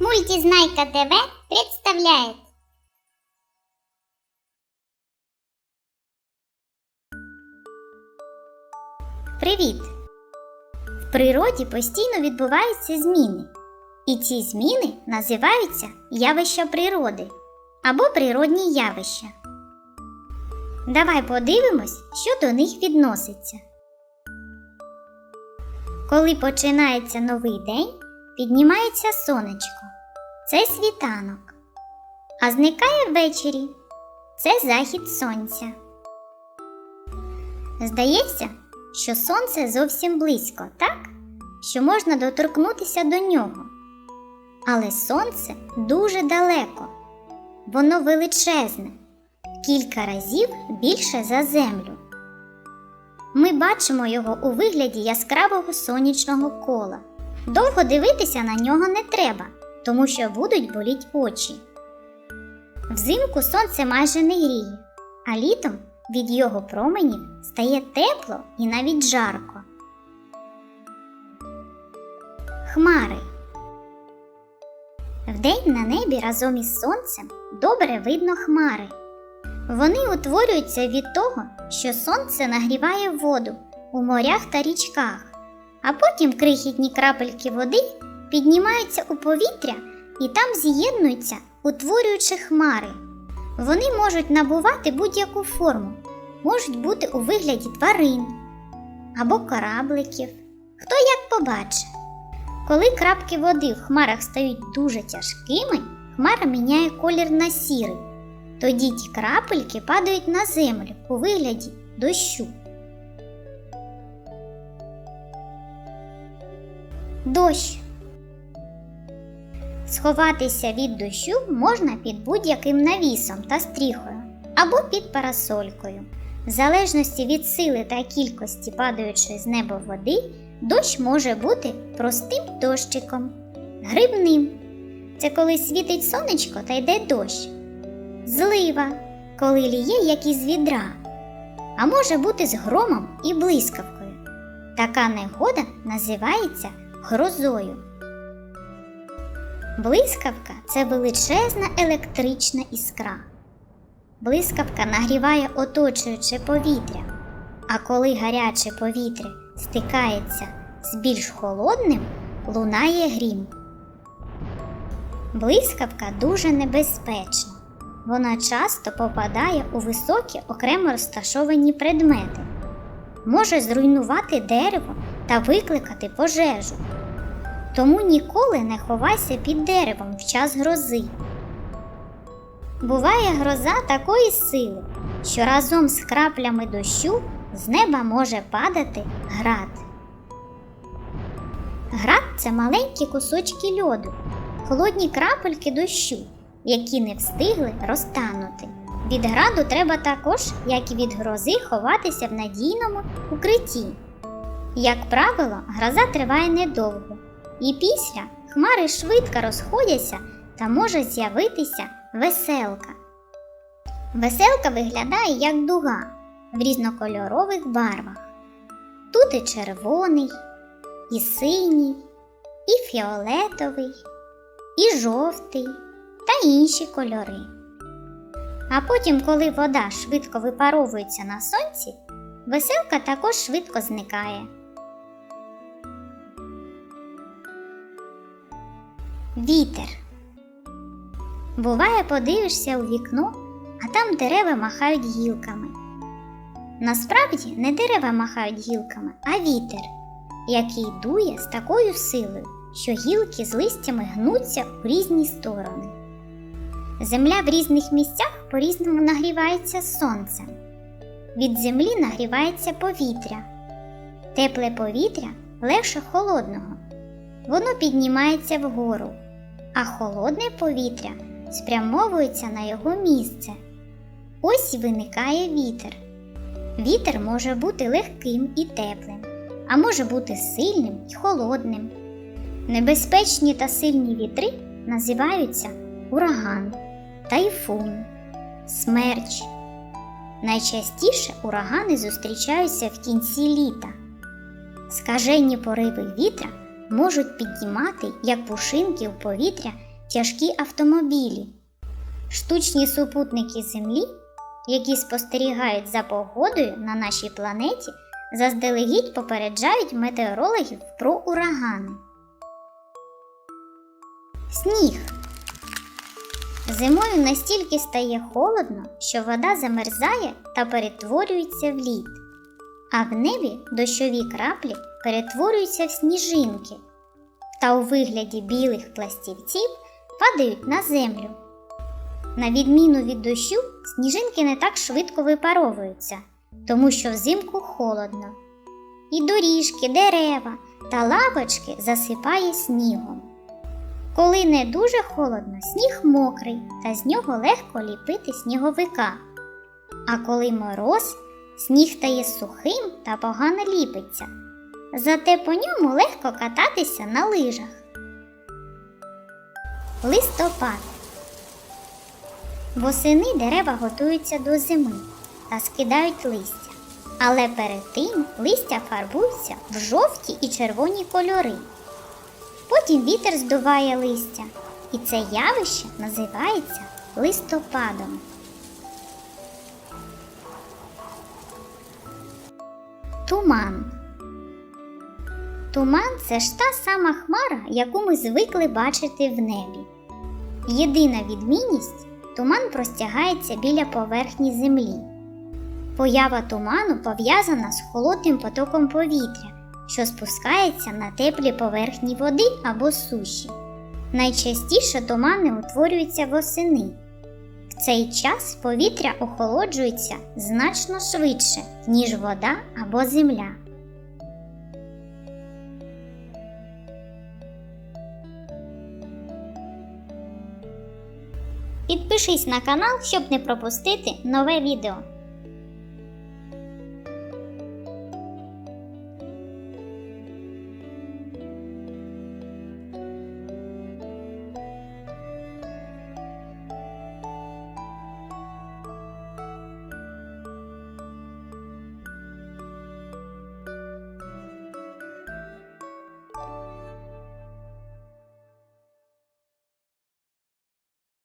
Мультизнайка ТВ представляет Привіт! В природі постійно відбуваються зміни. І ці зміни називаються явища природи або природні явища. Давай подивимось, що до них відноситься. Коли починається новий день, піднімається сонечко. Це світанок. А зникає ввечері. Це захід сонця. Здається, що сонце зовсім близько, так? Що можна доторкнутися до нього. Але сонце дуже далеко. Воно величезне, кілька разів більше за землю. Ми бачимо його у вигляді яскравого сонячного кола. Довго дивитися на нього не треба, тому що будуть боліть очі. Взимку сонце майже не гріє, а літом від його променів стає тепло і навіть жарко. Хмари. Вдень на небі разом із сонцем добре видно хмари. Вони утворюються від того, що сонце нагріває воду у морях та річках, а потім крихітні крапельки води піднімаються у повітря і там з'єднуються, утворюючи хмари. Вони можуть набувати будь-яку форму, можуть бути у вигляді тварин або корабликів. Хто як побачить. Коли крапки води в хмарах стають дуже тяжкими, хмара міняє колір на сірий. Тоді ті крапельки падають на землю у вигляді дощу. Дощ. Сховатися від дощу можна під будь-яким навісом та стріхою або під парасолькою. В залежності від сили та кількості падаючої з неба води, дощ може бути простим дощиком, грибним. Це коли світить сонечко та йде дощ. Злива, коли ліє як із відра, а може бути з громом і блискавкою. Така негода називається грозою. Блискавка це величезна електрична іскра. Блискавка нагріває оточуюче повітря, а коли гаряче повітря стикається з більш холодним, лунає грім. Блискавка дуже небезпечна. Вона часто попадає у високі окремо розташовані предмети, може зруйнувати дерево та викликати пожежу. Тому ніколи не ховайся під деревом в час грози. Буває гроза такої сили, що разом з краплями дощу з неба може падати град. Град це маленькі кусочки льоду, холодні крапельки дощу, які не встигли розтанути. Від граду треба також, як і від грози, ховатися в надійному укритті. Як правило, гроза триває недовго, і після хмари швидко розходяться та може з'явитися веселка. Веселка виглядає як дуга в різнокольорових барвах. Тут і червоний, і синій, і фіолетовий, і жовтий та інші кольори. А потім, коли вода швидко випаровується на сонці, веселка також швидко зникає. Вітер. Буває, подивишся у вікно, а там дерева махають гілками. Насправді не дерева махають гілками, а вітер, який дує з такою силою, що гілки з листями гнуться у різні сторони. Земля в різних місцях по-різному нагрівається сонцем. Від землі нагрівається повітря. Тепле повітря легше холодного. Воно піднімається вгору, а холодне повітря спрямовується на його місце. Ось виникає вітер. Вітер може бути легким і теплим, а може бути сильним і холодним. Небезпечні та сильні вітри називаються ураган, тайфун, смерч. Найчастіше урагани зустрічаються в кінці літа. Скажені пориви вітра можуть піднімати як пушинки в повітря тяжкі автомобілі, штучні супутники Землі, які спостерігають за погодою на нашій планеті, заздалегідь попереджають метеорологів про урагани. Сніг. Зимою настільки стає холодно, що вода замерзає та перетворюється в лід, а в небі дощові краплі перетворюються в сніжинки та у вигляді білих пластівців падають на землю. На відміну від дощу, сніжинки не так швидко випаровуються, тому що взимку холодно. І доріжки, дерева та лавочки засипає снігом. Коли не дуже холодно, сніг мокрий, та з нього легко ліпити сніговика. А коли мороз, сніг стає сухим та погано ліпиться. Зате по ньому легко кататися на лижах. Листопад. Восени дерева готуються до зими та скидають листя. Але перед тим листя фарбуються в жовті і червоні кольори. Потім вітер здуває листя, і це явище називається листопадом. Туман. Туман це ж та сама хмара, яку ми звикли бачити в небі. Єдина відмінність туман простягається біля поверхні землі. Поява туману пов'язана з холодним потоком повітря, що спускається на теплі поверхні води або суші. Найчастіше тумани утворюються восени. Цей час повітря охолоджується значно швидше, ніж вода або земля. Підпишись на канал, щоб не пропустити нове відео.